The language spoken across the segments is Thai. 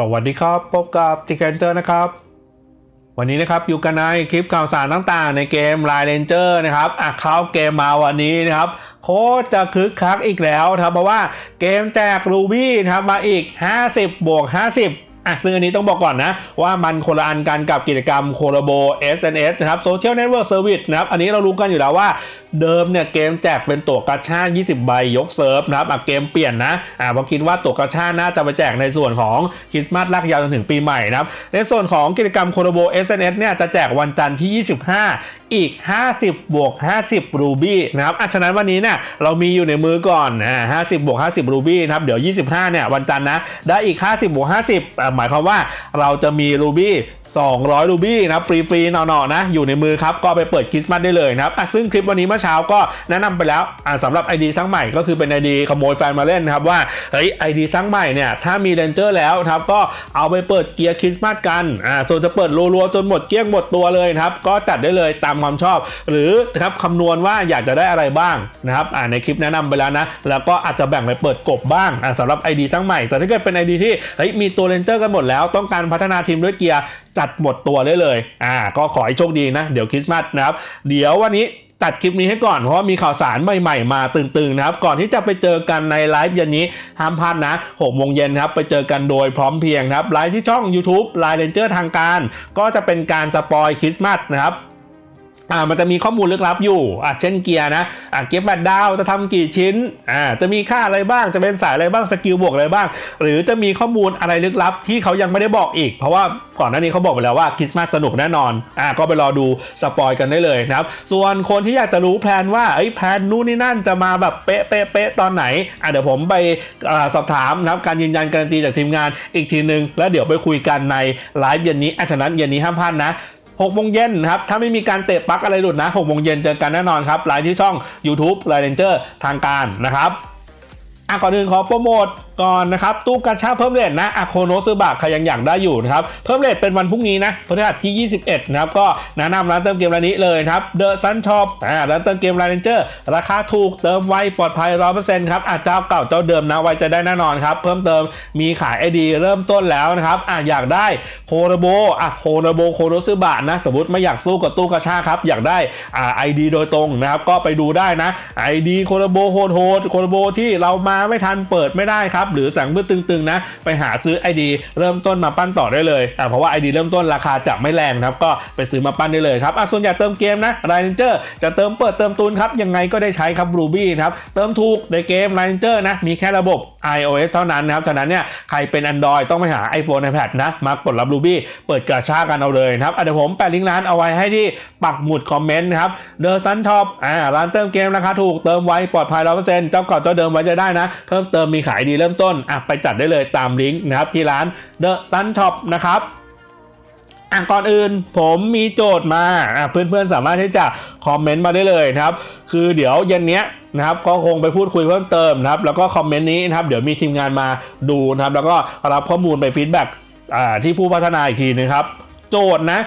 สวัสดีครับ พบกับจิกเกนเจอร์นะครับ วันนี้นะครับอยู่กันในคลิปข่าวสารต่างๆ ในเกมไลน์เลนเจอร์นะครับอะเข้าเกมมาวันนี้นะครับ โคตรจะคึกคักอีกแล้วครับเพราะว่าเกมแจกรูบี้นะครับมาอีก 50บวก50 อะซึ่งอันนี้ต้องบอกก่อนนะ ว่ามันคนละอันกันกับกิจกรรมโคโลโบ SNS นะครับ Social Network Service นะครับ อันนี้เรารู้กันอยู่แล้วว่าเดิมเนี่ยเกมแจกเป็นตั๋วกระชา20 ใบยกเซิร์ฟนะครับอะเกมเปลี่ยนนะอะเพราะคิดว่าตั๋วกระชาน่าจะไปแจกในส่วนของคริสต์มาสลากยาวจนถึงปีใหม่นะครับในส่วนของกิจกรรมโคโลโบ SNS เนี่ยจะแจกวันจันทร์ที่ 25อีก 50 บวก 50 รูบี้นะครับอะฉะนั้นวันนี้เนี่ยเรามีอยู่ในมือก่อนอ่า50 บวก 50 รูบี้นะครับ เดี๋ยว 25 เนี่ย วันจันทร์นะ ได้อีก 50 บวก 50 หมายความว่าเราจะมีรูบี้200 รูบี้นะครับฟรีๆหน่อๆนะ อยู่ในมือครับ ก็ไปเปิดคริสต์มาสได้เลยนะครับซึ่งคลิปวันนี้เมื่อเช้าก็แนะนำไปแล้วอะสำหรับ ID สร้างใหม่ก็คือเป็น ID ขโมยแฟนมาเล่นนะครับว่าเฮ้ย ID สร้างใหม่เนี่ยถ้ามีเรนเจอร์แล้วครับก็เอาไปเปิดเกียร์คริสต์มาสกันอ่าส่วนจะเปิดรัวๆจนหมดเกลี้ยงหมดตัวเลยนะครับก็จัดได้เลยตามความชอบ หรือครับคำนวณว่าอยากจะได้อะไรบ้างนะครับอ่าในคลิปแนะนำไปแล้วนะแล้วก็อาจจะแบ่งไปเปิดกบบ้างอ่าสำหรับ ID สร้างใหม่ แต่ถ้าเกิดเป็น ID ที่เฮ้ยมีตัวเรนเจอร์กันหมดแล้วต้องการพัฒนาทีมด้วยเกียร์ จัดหมดตัวได้เลย อ่า ก็ขอให้โชคดีนะ เดี๋ยวคริสต์มาสนะครับ เดี๋ยววันนี้ตัดคลิปนี้ให้ก่อนเพราะมีข่าวสารใหม่ๆมาตึงๆนะครับ ก่อนที่จะไปเจอกันในไลฟ์เย็นนี้ห้ามพลาดนะ6โมงเย็นครับไปเจอกันโดยพร้อมเพรียงครับไลฟ์ที่ช่อง YouTube ไลน์เรนเจอร์ทางการ ก็จะเป็นการสปอยคริสต์มาสนะครับ อ่ามันจะมีข้อมูลลึกลับอยู่อะเช่นเกียร์นะอะเก็บบัตรดาวจะทำกี่ชิ้นอ่าจะมีค่าอะไรบ้างจะเป็นสายอะไรบ้างสกิลบวกอะไรบ้าง หรือจะมีข้อมูลอะไรลึกลับที่เขายังไม่ได้บอกอีก เพราะว่าก่อนหน้านี้เขาบอกไปแล้วว่าคริสต์มาสสนุกแน่นอนอ่าก็ไปรอดูสปอยกันได้เลยนะครับส่วนคนที่อยากจะรู้แพลนว่าเอ้แพลนนู่นนี่นั่นจะมาแบบเป๊ะเป๊ะเป๊ะตอนไหนอะเดี๋ยวผมไปอ่าสอบถามนะครับการยืนยันการันตีจากทีมงานอีกทีนึง แล้วเดี๋ยวไปคุยกันในไลฟ์เย็นนี้อะฉะนั้นเย็นนี้ห้ามพลาดนะ 6โมงเย็นครับ ถ้าไม่มีการเตะปลั๊กอะไรหลุดนะ6โมงเย็นเจอกันแน่นอนครับไลน์ที่ช่อง YouTube ไลน์เรนเจอร์ทางการนะครับอะก่อนอื่นขอโปรโมท ก่อนนะครับตู้กาชาเพิ่มเรทนะอะโคโนซึบะใครยังอยากได้อยู่นะครับเพิ่มเรทเป็นวันพรุ่งนี้นะพฤหัสที่ 21 นะครับ ก็แนะนำร้านเติมเกมร้านนี้เลยนะครับเดอะซันช็อปอ่าร้านเติมเกมไลน์เรนเจอร์ราคาถูกเติมไวปลอดภัย100%ครับอะเจ้าเก่าเจ้าเดิมนะไวจะได้แน่นอนครับเพิ่มเติมมีขายไอดีเริ่มต้นแล้วนะครับอะอยากได้โคโนโบอะโคโนโบโคโนซึบะนะสมมติไม่อยากสู้กับตู้กาชาครับอยากได้อ่าไอดีโดยตรงนะครับก็ไปดูได้นะไอดีโคโนโบโหดโหดโคโนโบที่เรามาไม่ทันเปิดไม่ได้ครับหรือสั่งมือตึงๆนะ ไปหาซื้อ ID เริ่มต้นมาปั้นต่อได้เลยอ่าเพราะว่า ID เริ่มต้นราคาจะไม่แรงนะครับก็ไปซื้อมาปั้นได้เลยครับอะส่วนอยากเติมเกมนะไรนเจอร์จะเติมเปิดเติมตูนครับยังไงก็ได้ใช้ครับ Ruby นะครับเติมถูกในเกมไรนเจอร์นะมีแค่ระบบ iOS เท่านั้นนะครับฉะนั้นเนี่ยใครเป็น Android ต้องไปหา iPhone iPad นะมากดรับ Ruby เปิดกระชากันเอาเลยนะครับเดี๋ยวผมแปะลิงก์ร้านเอาไว้ให้ที่ปักหมุดคอมเมนต์นะครับเดอะซันช็อปอ่าร้านเติมเกมราคาถูกเติมไว้ปลอดภัยร้อยเปอร์เซ็นต์เจ้าเก่าเจ้าเดิมไว้จะได้นะ เพิ่มเติมมีขายดีเริ่มต้นอะไปจัดได้เลยตามลิงก์นะครับที่ร้าน The Sun Shop นะครับ อะก่อนอื่นผมมีโจทย์มาอะเพื่อนๆสามารถที่จะคอมเมนต์มาได้เลยนะครับ คือเดี๋ยวเย็นเนี้ยนะครับก็คงไปพูดคุยเพิ่มเติมนะครับ แล้วก็คอมเมนต์นี้นะครับเดี๋ยวมีทีมงานมาดูนะครับ แล้วก็รับข้อมูลไปฟีดแบ็กอ่าที่ผู้พัฒนาอีกทีนะครับ โจทย์นะ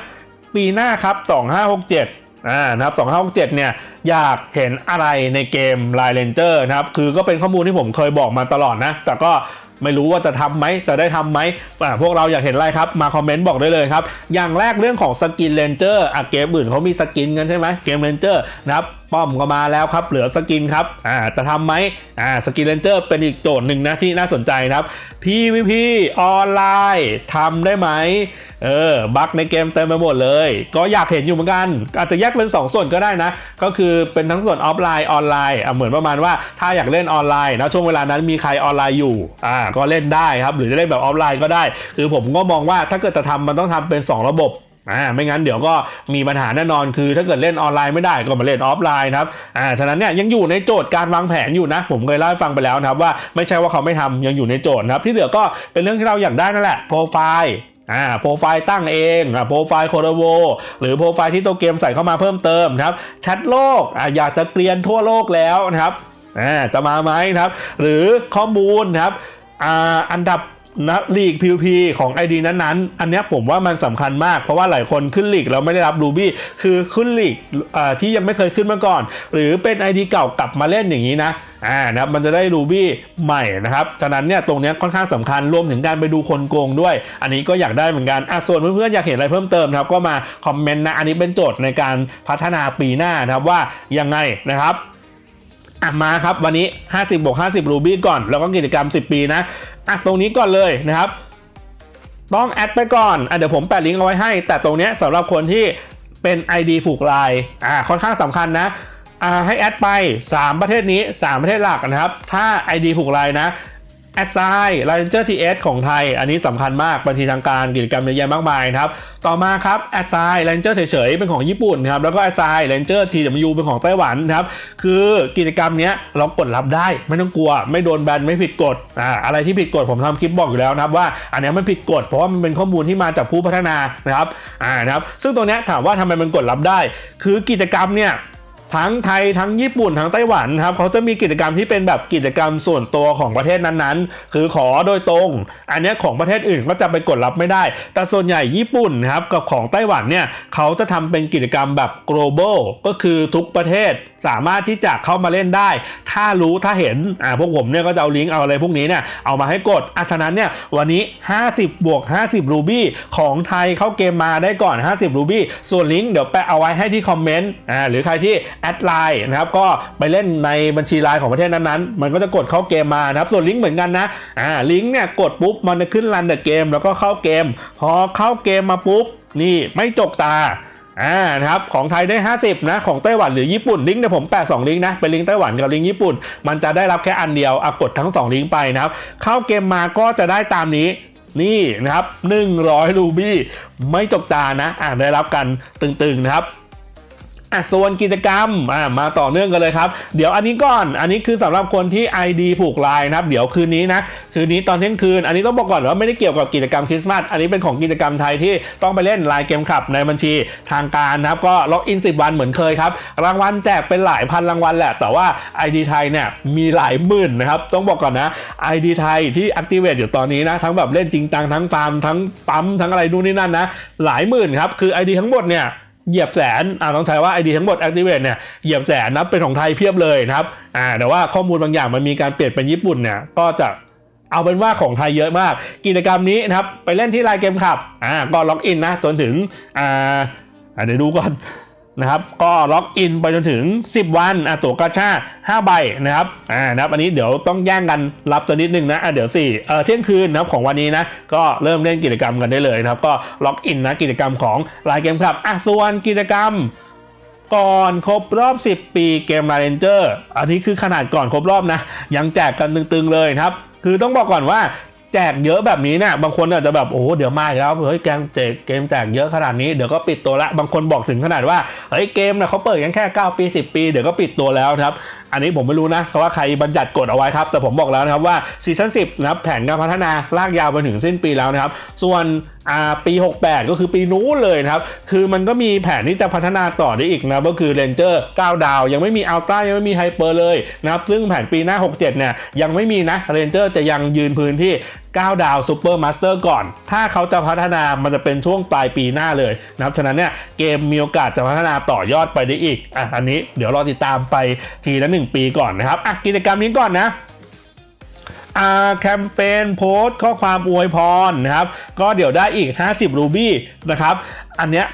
ปีหน้าครับ 2567อ่านะครับ2567เนี่ยอยากเห็นอะไรในเกม Line Ranger นะครับ คือก็เป็นข้อมูลที่ผมเคยบอกมาตลอดนะ แต่ก็ ไม่รู้ว่าจะทำไหมจะได้ทำไหมพวกเราอยากเห็นอะไรครับ มาคอมเมนต์บอกได้เลยครับ อย่างแรกเรื่องของสกินเรนเจอร์อะเกมอื่นเขามีสกินกันใช่ไหมเกมเรนเจอร์นะครับ ป้อมก็มาแล้วครับ เหลือสกินครับอ่าจะทำไหมอ่าสกินเรนเจอร์เป็นอีกโจทย์หนึ่งนะที่น่าสนใจครับ PVP ออนไลน์ทำได้ไหมเออบั๊กในเกมเต็มไปหมดเลย ก็อยากเห็นอยู่เหมือนกัน อาจจะแยกเป็น 2 ส่วนก็ได้นะ ก็คือเป็นทั้งส่วนออฟไลน์ออนไลน์อะเหมือนประมาณว่าถ้าอยากเล่นออนไลน์นะช่วงเวลานั้นมีใครออนไลน์อยู่อ่าก็เล่นได้ครับ หรือจะเล่นแบบออฟไลน์ก็ได้ คือผมก็มองว่าถ้าเกิดจะทำมันต้องทำเป็น 2 ระบบ อ่าไม่งั้นเดี๋ยวก็มีปัญหาแน่นอนคือถ้าเกิดเล่นออนไลน์ไม่ได้ก็มาเล่นออฟไลน์นะครับอ่าฉะนั้นเนี่ยยังอยู่ในโจทย์การวางแผนอยู่นะ ผมเคยเล่าให้ฟังไปแล้วนะครับว่าไม่ใช่ว่าเขาไม่ทำยังอยู่ในโจทย์นะครับที่เหลือก็เป็นเรื่องที่เราอยากได้นั่นแหละโปรไฟล์อ่าโปรไฟล์ตั้งเองอ่าโปรไฟล์โคโรโวหรือโปรไฟล์ที่ตัวเกมใส่เข้ามาเพิ่มเติมครับแชทโลกอ่าอยากจะเกลียนทั่วโลกแล้วนะครับอ่าจะมาไหมครับ หรือข้อมูลนครับอ่าอันดับ นะลีก PVP ของ ID นั้นๆ อันนี้ผมว่ามันสำคัญมาก เพราะว่าหลายคนขึ้นลีกแล้วไม่ได้รับรูบี้คือขึ้นลีกที่ยังไม่เคยขึ้นมาก่อน หรือเป็น ID เก่ากลับมาเล่นอย่างนี้นะอ่านะครับมันจะได้รูบี้ใหม่นะครับ ฉะนั้นเนี่ยตรงนี้ค่อนข้างสำคัญรวมถึงการไปดูคนโกงด้วย อันนี้ก็อยากได้เหมือนกันอะส่วนเพื่อนๆอยากเห็นอะไรเพิ่มเติมครับก็มาคอมเมนต์นะ อันนี้เป็นโจทย์ในการพัฒนาปีหน้านะครับว่ายังไงนะครับ อะมาครับวันนี้ 50บวก50 รูบี้ก่อน แล้วก็กิจกรรม 10 ปีนะอะตรงนี้ก่อนเลยนะครับ ต้องแอดไปก่อนอะเดี๋ยวผมแปะลิงก์เอาไว้ให้ แต่ตรงเนี้ยสำหรับคนที่เป็น ID ผูกลายอ่าค่อนข้างสำคัญนะอ่าให้แอดไป 3 ประเทศนี้ 3 ประเทศหลักนะครับ ถ้า ID ผูกลายนะ แอดไซน์ไลเจอร์ทีเอสของไทย อันนี้สำคัญมากบัญชีทางการกิจกรรมเยอะแยะมากมายครับต่อมาครับแอดไซน์ไลเจอร์เฉยๆเป็นของญี่ปุ่นครับแล้วก็แอดไซน์ไลเจอร์ทีดัเป็นของไต้หวันครับคือกิจกรรมเนี้ยเรากดรับได้ไม่ต้องกลัว ไม่โดนแบนไม่ผิดกฎอ่าอะไรที่ผิดกฎผมทำคลิปบอกอยู่แล้วนะครับว่าอันนี้มันผิดกฎเพราะว่ามันเป็นข้อมูลที่มาจากผู้พัฒนานะครับอ่านะครับซึ่งตัวเนี้ยถามว่าทำไมมันกดรับได้ คือกิจกรรมเนี่ย ทั้งไทยทั้งญี่ปุ่นทั้งไต้หวันครับเขาจะมีกิจกรรมที่เป็นแบบกิจกรรมส่วนตัวของประเทศนั้นๆ คือขอโดยตรง อันนี้ของประเทศอื่นก็จะไปกดรับไม่ได้ แต่ส่วนใหญ่ญี่ปุ่นครับกับของไต้หวันเนี่ยเขาจะทำเป็นกิจกรรมแบบ global ก็คือทุกประเทศ สามารถที่จะเข้ามาเล่นได้ ถ้ารู้ถ้าเห็นอ่าพวกผมเนี่ยก็จะเอาลิงก์เอาอะไรพวกนี้เนี่ยเอามาให้กดอะฉะนั้นเนี่ยวันนี้ 50 บวก 50 รูบี้ของไทยเข้าเกมมาได้ก่อน 50 รูบี้ส่วนลิงก์เดี๋ยวแปะเอาไว้ให้ที่คอมเมนต์อ่าหรือใครที่แอดไลน์นะครับก็ไปเล่นในบัญชีไลน์ของประเทศนั้นๆ มันก็จะกดเข้าเกมมานะครับส่วนลิงก์เหมือนกันนะอ่าลิงก์เนี่ยกดปุ๊บมันจะขึ้นรันเดอะเกมแล้วก็เข้าเกม พอเข้าเกมมาปุ๊บนี่ไม่จกตา อ่านะครับของไทยได้ 50 นะ ของไต้หวันหรือญี่ปุ่นลิงก์เนี่ยผมแปะ2ลิงก์นะ เป็นลิงก์ไต้หวันกับลิงก์ญี่ปุ่น มันจะได้รับแค่อันเดียวอะกดทั้ง 2 ลิงก์ไปนะครับ เข้าเกมมาก็จะได้ตามนี้นี่นะครับ 100 รูบี้ไม่จกตานะอ่าได้รับกันตึงๆนะครับ อะส่วนกิจกรรมอะมาต่อเนื่องกันเลยครับ เดี๋ยวอันนี้ก่อน อันนี้คือสำหรับคนที่ ID ผูกลายนะครับ เดี๋ยวคืนนี้นะ คืนนี้ตอนเที่ยงคืน อันนี้ต้องบอกก่อนว่าไม่ได้เกี่ยวกับกิจกรรมคริสต์มาส อันนี้เป็นของกิจกรรมไทยที่ต้องไปเล่นไลน์เกมขับในบัญชีทางการนะครับ ก็ล็อกอิน 10 วันเหมือนเคยครับ รางวัลแจกเป็นหลายพันรางวัลแหละ แต่ว่า ID ไทยเนี่ยมีหลายหมื่นนะครับ ต้องบอกก่อนนะ ID ไทยที่ Activate อยู่ตอนนี้นะ ทั้งแบบเล่นจริงจังทั้งฟาร์มทั้งปั๊มทั้งอะไรนู่นนี่นั่นนะ หลายหมื่นครับ คือ ID ทั้งหมดเนี่ย เหยียบแสนอ่าต้องใช้ว่า ID ทั้งหมด Activate เนี่ย เหยียบแสนนับเป็นของไทยเพียบเลยนะครับ อ่า แต่ว่าข้อมูลบางอย่างมันมีการเปลี่ยนเป็นญี่ปุ่นเนี่ย ก็จะเอาเป็นว่าของไทยเยอะมาก กิจกรรมนี้นะครับ ไปเล่นที่ไลน์เกมขับ อ่า ก็ล็อกอินนะ จนถึง อ่าเดี๋ยวดูก่อน นะครับก็ล็อกอินไปจนถึง 10 วันอะตั๋วกาชา5ใบนะครับอ่านะครับอันนี้เดี๋ยวต้องแย่งกันรับตัวนิดนึงนะอะเดี๋ยว4เอ่อเที่ยงคืนนะครับของวันนี้นะก็เริ่มเล่นกิจกรรมกันได้เลยนะครับก็ล็อกอินนะกิจกรรมของลน์เกมครับอะส่วนกิจกรรมก่อนครบรอบ 10 ปีเกมมาเรนเจอร์อันนี้คือขนาดก่อนครบรอบนะ ยังแจกกันตึงๆเลยนะครับ คือต้องบอกก่อนว่า แจกเยอะแบบนี้เนี่ยบางคนอาจจะแบบโอ้โหเดี๋ยวมาอีกแล้วเฮ้ยเกมแจกเกมแจกเยอะขนาดนี้เดี๋ยวก็ปิดตัวละบางคนบอกถึงขนาดว่าเฮ้ยเกมนะเขาเปิดกันแค่ 9 ปี 10 ปีเดี๋ยวก็ปิดตัวแล้วครับ อันนี้ผมไม่รู้นะว่าใครบัญญัติกฎเอาไว้ครับ แต่ผมบอกแล้วนะครับว่าซีซั่น10นะครับแผนการพัฒนาลากยาวไปถึงสิ้นปีแล้วนะครับ ส่วน อ่าปี 68 ก็คือปีนู้นเลยนะครับ คือมันก็มีแผนที่จะพัฒนาต่อได้อีกนะก็คือเรนเจอร์9ดาว ยังไม่มีอัลตร้ายังไม่มีไฮเปอร์เลยนะครับ ซึ่งแผนปีหน้า 67 เนี่ย ยังไม่มีนะเรนเจอร์จะยังยืนพื้นที่9 ดาวซูเปอร์มาสเตอร์ก่อน ถ้าเขาจะพัฒนามันจะเป็นช่วงปลายปีหน้าเลยนะครับ ฉะนั้นเนี่ยเกมมีโอกาสจะพัฒนาต่อยอดไปได้อีก อะ อันนี้เดี๋ยวรอติดตามไปทีละ 1 ปีก่อนนะครับ อะ กิจกรรมนี้ก่อนนะ แคมเปญโพสต์ข้อความอวยพรนะครับ ก็เดี๋ยวได้อีก 50 รูบี้นะครับ อันเนี้ย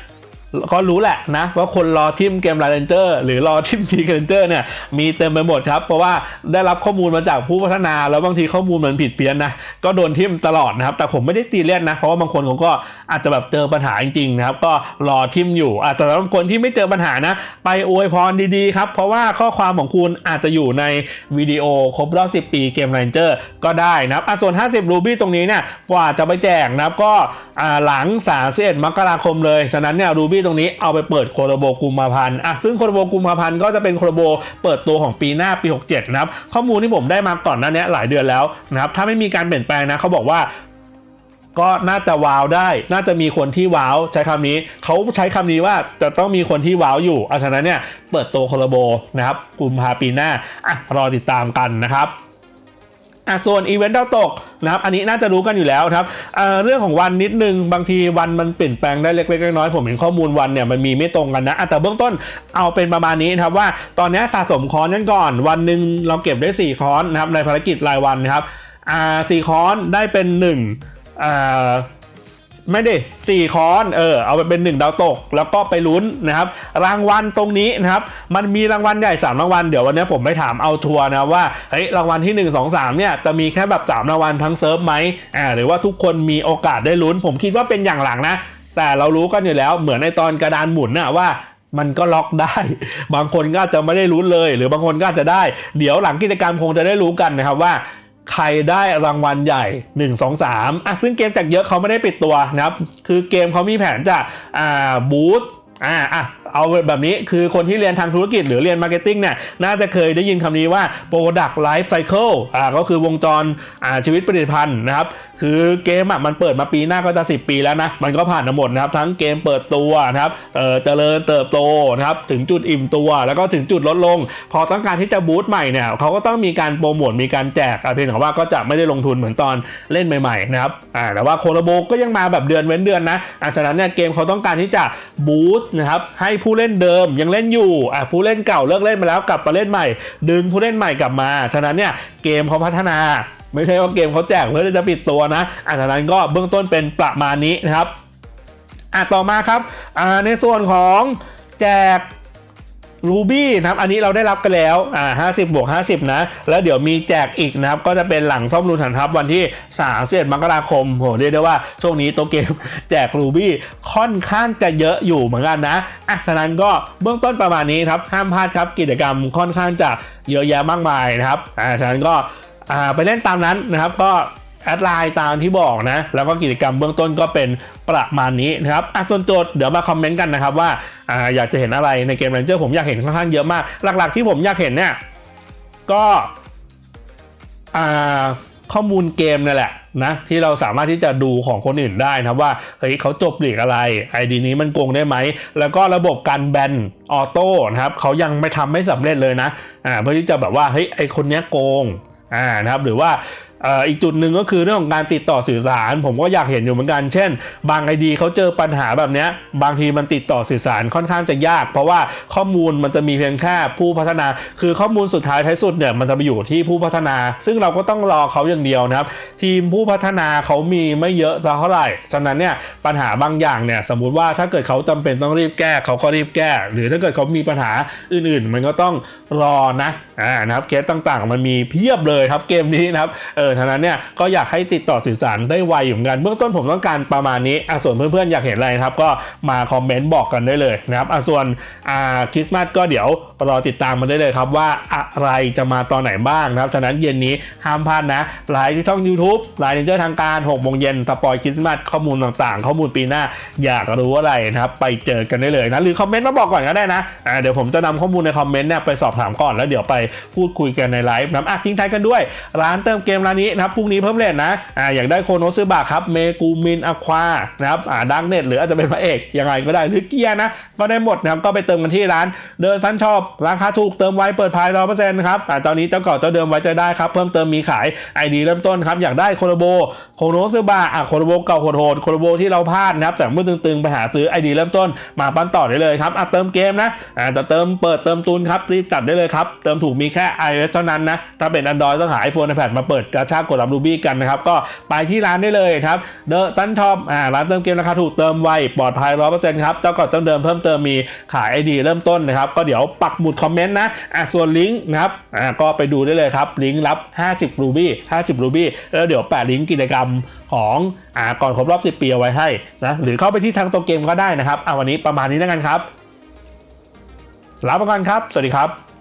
ก็รู้แหละนะว่าคนรอทิมเกมไลเนเจอร์หรือรอทิมทีเรนเจอร์เนี่ยมีเต็มไปหมดครับ เพราะว่าได้รับข้อมูลมาจากผู้พัฒนา แล้วบางทีข้อมูลมันผิดเพี้ยนนะก็โดนทิมตลอดนะครับแต่ผมไม่ได้ตีเลียนนะ เพราะว่าบางคนเขาก็อาจจะแบบเจอปัญหาจริงๆนะครับก็รอทิมอยู่อะแต่บางคนที่ไม่เจอปัญหานะ ไปอวยพรดีๆครับเพราะว่าข้อความของคุณอาจจะอยู่ในวิดีโอครบรอบ 10 ปีเกมไลเนเจอร์ก็ได้นะครับอะส่วน 50 รูบี้ตรงนี้เนี่ยกว่าจะไปแจกนะครับก็อ่าหลัง31มกราคมเลยฉะนั้นเนี่ยรูบี้ตรงนี้เอาไปเปิดโคโรโบกุมภาพันธ์อะซึ่งโคโรโบกุมภาพันธ์ก็จะเป็นโคโรโบเปิดตัวของปีหน้าปี 67 นะครับ ข้อมูลที่ผมได้มาก่อนหน้านี้หลายเดือนแล้วนะครับถ้าไม่มีการเปลี่ยนแปลงนะเขาบอกว่าก็น่าจะว้าวได้ น่าจะมีคนที่ว้าวใช้คำนี้ เขาใช้คำนี้ว่าจะต้องมีคนที่ว้าวอยู่อะฉะนั้นเนี่ย เปิดตัวโคโลโบนะครับกุมภาปีหน้าอะรอติดตามกันนะครับ อะส่วนอีเวนต์ดาวตกนะครับอันนี้น่าจะรู้กันอยู่แล้วครับเรื่องของวันนิดนึงบางทีวันมันเปลี่ยนแปลงได้เล็กๆน้อยๆผมเห็นข้อมูลวันเนี่ยมันมีไม่ตรงกันนะอะแต่เบื้องต้นเอาเป็นประมาณนี้นะครับว่าตอนนี้สะสมคอนกันก่อน วันหนึ่งเราเก็บได้ 4 คอนนะครับในภารกิจรายวันนะครับอ่าสี่คอนได้เป็น1อ่า ไม่ดิสี่คอนเออเอาไปเป็น 1 ดาวตก แล้วก็ไปลุ้นนะครับ รางวัลตรงนี้นะครับ มันมีรางวัลใหญ่ 3 รางวัลเดี๋ยววันนี้ผมไปถามเอาทัวร์นะว่าเฮ้ยรางวัลที่ 1 2 3เนี่ยจะมีแค่แบบ 3 รางวัลทั้งเซิร์ฟไหมอ่าหรือว่าทุกคนมีโอกาสได้ลุ้น ผมคิดว่าเป็นอย่างหลังนะ แต่เรารู้กันอยู่แล้วเหมือนในตอนกระดานหมุนนะว่ามันก็ล็อกได้ บางคนก็จะไม่ได้ลุ้นเลย หรือบางคนก็จะได้ เดี๋ยวหลังกิจกรรมคงจะได้รู้กันนะครับว่า ใครได้รางวัลใหญ่ 1 2 3อะซึ่งเกมจากเยอะเขาไม่ได้ปิดตัวนะครับ คือเกมเขามีแผนจะอ่าบูสอ่าอะ เอาแบบนี้คือคนที่เรียนทางธุรกิจหรือเรียนมาร์เก็ตติ้งเนี่ยน่าจะเคยได้ยินคำนี้ว่า Product Life Cycle อ่าก็คือวงจรอ่าชีวิตผลิตภัณฑ์นะครับ คือเกมอะมันเปิดมาปีหน้าก็จะ 10 ปีแล้วนะ มันก็ผ่านมาหมดนะครับ ทั้งเกมเปิดตัวนะครับเอ่อเจริญเติบโตนะครับถึงจุดอิ่มตัวแล้วก็ถึงจุดลดลง พอต้องการที่จะบูตใหม่เนี่ยเขาก็ต้องมีการโปรโมทมีการแจกอะเพียงแต่ว่าก็จะไม่ได้ลงทุนเหมือนตอนเล่นใหม่ๆนะครับอ่าแต่ว่าโคโลโบก็ยังมาแบบเดือนเว้นเดือนนะอะฉะนั้นเนี่ยเกมเขาต้องการที่จะบูตนะครับให้ผผู้เล่นเดิมยังเล่นอยู่อะผู้เล่นเก่าเลิกเล่นไปแล้วกลับมาเล่นใหม่ ดึงผู้เล่นใหม่กลับมา ฉะนั้นเนี่ยเกมเขาพัฒนาไม่ใช่ว่าเกมเขาแจกเพื่อจะปิดตัวนะอันนั้นก็เบื้องต้นเป็นประมาณนี้นะครับอะต่อมาครับอ่าในส่วนของแจก รูบี้นะครับอันนี้เราได้รับกันแล้วอ่าห้าสิบบวกห้าสิบนะ แล้วเดี๋ยวมีแจกอีกนะครับ ก็จะเป็นหลังซ่อมรูนฐานทัพวันที่3เมกราคมโหเรียกได้ว่าช่วงนี้ตัวเกมแจกรูบี้ค่อนข้างจะเยอะอยู่เหมือนกันนะอะฉะนั้นก็เบื้องต้นประมาณนี้ครับห้ามพลาดครับกิจกรรมค่อนข้างจะเยอะแยะมากมายนะครับอ่าฉะนั้นก็อ่าไปเล่นตามนั้นนะครับก็ แอดไลน์ตามที่บอกนะ แล้วก็กิจกรรมเบื้องต้นก็เป็นประมาณนี้นะครับอะส่วนโจทย์เดี๋ยวมาคอมเมนต์กันนะครับว่าอ่าอยากจะเห็นอะไรในเกม Ranger ผมอยากเห็นค่อนข้างเยอะมาก หลักๆที่ผมอยากเห็นเนี่ยก็อ่าข้อมูลเกมนั่นแหละนะที่เราสามารถที่จะดูของคนอื่นได้นะว่าเฮ้ยเขาจบหลีกอะไรไอดีนี้มันโกงได้ไหม แล้วก็ระบบการแบนออโต้นะครับเขายังไม่ทำไม่สำเร็จเลยนะอ่าเพื่อที่จะแบบว่าเฮ้ยไอคนเนี้ยโกงอ่านะครับหรือว่า อีกจุดหนึ่งก็คือเรื่องของการติดต่อสื่อสาร ผมก็อยากเห็นอยู่เหมือนกัน เช่น บางไอดีเขาเจอปัญหาแบบนี้บางทีมันติดต่อสื่อสารค่อนข้างจะยาก เพราะว่าข้อมูลมันจะมีเพียงแค่ผู้พัฒนา คือข้อมูลสุดท้ายท้ายสุดเนี่ยมันจะไปอยู่ที่ผู้พัฒนา ซึ่งเราก็ต้องรอเขาอย่างเดียวนะครับ ทีมผู้พัฒนาเขามีไม่เยอะซะเท่าไหร่ฉะนั้นเนี่ยปัญหาบางอย่างเนี่ยสมมุติว่าถ้าเกิดเขาจำเป็นต้องรีบแก้เขาก็รีบแก้ หรือถ้าเกิดเขามีปัญหาอื่นๆ มันก็ต้องรอนะอ่านะครับเคสต่างๆ มันมีเพียบเลยครับเกมนี้นะครับเออฉะนั้นเนี่ยก็อยากให้ติดต่อสื่อสารได้ไวอยู่เหมือนกันเบื้องต้นผมต้องการประมาณนี้อะส่วนเพื่อนๆอยากเห็นอะไรนะครับ ก็มาคอมเมนต์บอกกันได้เลยนะครับอะส่วนอ่าคริสต์มาสก็เดี๋ยวรอติดตามมันได้เลยครับว่าอะไรจะมาตอนไหนบ้างนะครับฉะนั้นเย็นนี้ห้ามพลาดนะไลฟ์ที่ช่อง YouTube ไลน์เนเจอร์ทางการ6โมงเย็นสปอยคริสต์มาสข้อมูลต่างๆ ข้อมูลปีหน้าอยากรู้อะไรนะครับไปเจอกันได้เลยนะหรือคอมเมนต์มาบอกก่อนก็ได้นะอ่าเดี๋ยวผมจะนำข้อมูลในคอมเมนต์เนี่ยไปสอบถามก่อนแล้วเดี๋ยวไปพูดคุยกันในไลฟ์นะอะทิ้งท้ายกันด้วย ร้านเติมเกมร้านนี้นะครับพรุ่งนี้เพิ่มเลทนะอ่าอยากได้โคโนซึบะครับเมกูมินอะควานะครับอ่าดังเน็ตหรืออาจจะเป็นพระเอกยังไงก็ได้หรือเกียร์นะก็ได้หมดนะครับก็ไปเติมกันที่ร้านเดินซันชอบราคาถูกเติมไว้เปิดภายร้อยเปอร์เซ็นต์ครับอ่าตอนนี้เจ้าเก่าเจ้าเดิมไว้ใจได้ครับเพิ่มเติมมีขาย ID เริ่มต้นครับอยากได้โคโรโบโคโนซึบะอะโคโรโบเก่าโหดๆโคโรโบที่เราพลาดนะครับแต่เมื่อตึงๆไปหาซื้อ ID เริ่มต้นมาปั้นต่อได้เลยครับอะเติมเกมนะอ่าแต่เติมเปิดเติมตุนครับรีบจัดได้เลยครับเติมถูกมีแค่ iOS เท่านั้นนะถ้าเป็น Android ต้องหา iPhone iPad มาเปิดกระชากกดรับรูบี้กันนะครับ ก็ไปที่ร้านได้เลยครับเดอะซันชอปอ่าร้านเติมเกมราคาถูกเติมไวปลอดภัยร้อยเปอร์เซ็นต์ครับเจ้าก่อนเจ้าเดิมเพิ่มเติมมีขาย ID เริ่มต้นนะครับ ก็เดี๋ยวปักหมุดคอมเมนต์นะอะส่วนลิงก์นะครับอ่าก็ไปดูได้เลยครับลิงก์รับ 50รูบี้50รูบี้แล้วเดี๋ยวแปะลิงก์กิจกรรมของอ่าก่อนครบรอบ 10 ปีเอาไว้ให้นะหรือเข้าไปที่ทางตัวเกมก็ได้นะครับอ่าวันนี้ประมาณนี้แล้วกันครับลาไปก่อนครับ สวัสดีครับ